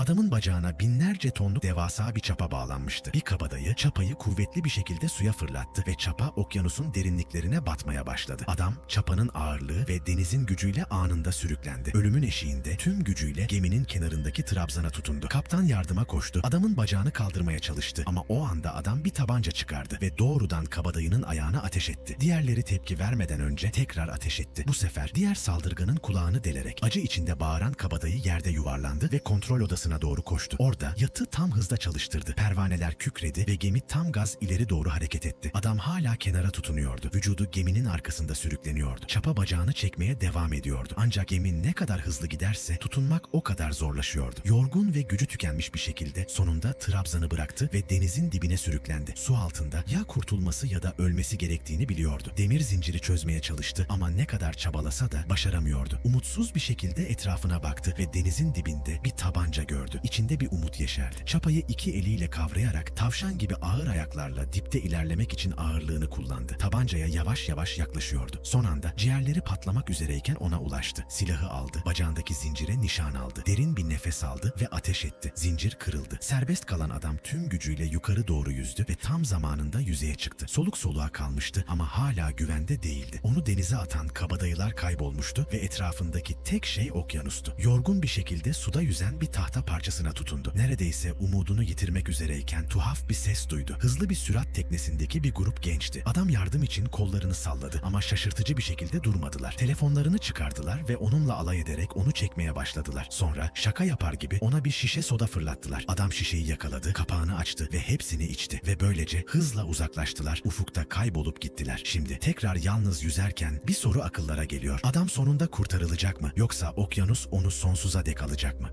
Adamın bacağına binlerce tonluk devasa bir çapa bağlanmıştı. Bir kabadayı çapayı kuvvetli bir şekilde suya fırlattı ve çapa okyanusun derinliklerine batmaya başladı. Adam çapanın ağırlığı ve denizin gücüyle anında sürüklendi. Ölümün eşiğinde tüm gücüyle geminin kenarındaki trabzana tutundu. Kaptan yardıma koştu. Adamın bacağını kaldırmaya çalıştı ama o anda adam bir tabanca çıkardı ve doğrudan kabadayının ayağına ateş etti. Diğerleri tepki vermeden önce tekrar ateş etti. Bu sefer diğer saldırganın kulağını delerek acı içinde bağıran kabadayı yerde yuvarlandı ve kontrol odasına doğru koştu. Orada yatı tam hızda çalıştırdı. Pervaneler kükredi ve gemi tam gaz ileri doğru hareket etti. Adam hala kenara tutunuyordu. Vücudu geminin arkasında sürükleniyordu. Çapa bacağını çekmeye devam ediyordu. Ancak gemi ne kadar hızlı giderse tutunmak o kadar zorlaşıyordu. Yorgun ve gücü tükenmiş bir şekilde sonunda Trabzan'ı bıraktı ve denizin dibine sürüklendi. Su altında ya kurtulması ya da ölmesi gerektiğini biliyordu. Demir zinciri çözmeye çalıştı ama ne kadar çabalasa da başaramıyordu. Umutsuz bir şekilde etrafına baktı ve denizin dibinde bir tabanca gördü. İçinde bir umut yeşerdi. Çapayı iki eliyle kavrayarak tavşan gibi ağır ayaklarla dipte ilerlemek için ağırlığını kullandı. Tabancaya yavaş yavaş yaklaşıyordu. Son anda ciğerleri patlamak üzereyken ona ulaştı. Silahı aldı. Bacağındaki zincire nişan aldı. Derin bir nefes aldı ve ateş etti. Zincir kırıldı. Serbest kalan adam tüm gücüyle yukarı doğru yüzdü ve tam zamanında yüzeye çıktı. Soluk soluğa kalmıştı ama hala güvende değildi. Onu denize atan kabadayılar kaybolmuştu ve etrafındaki tek şey okyanustu. Yorgun bir şekilde suda yüzen bir tahta parçasına tutundu. Neredeyse umudunu yitirmek üzereyken tuhaf bir ses duydu. Hızlı bir sürat teknesindeki bir grup gençti. Adam yardım için kollarını salladı ama şaşırtıcı bir şekilde durmadılar. Telefonlarını çıkardılar ve onunla alay ederek onu çekmeye başladılar. Sonra şaka yapar gibi ona bir şişe soda fırlattılar. Adam şişeyi yakaladı, kapağını açtı ve hepsini içti ve böylece hızla uzaklaştılar. Ufukta kaybolup gittiler. Şimdi tekrar yalnız yüzerken bir soru akıllara geliyor. Adam sonunda kurtarılacak mı yoksa okyanus onu sonsuza dek alacak mı?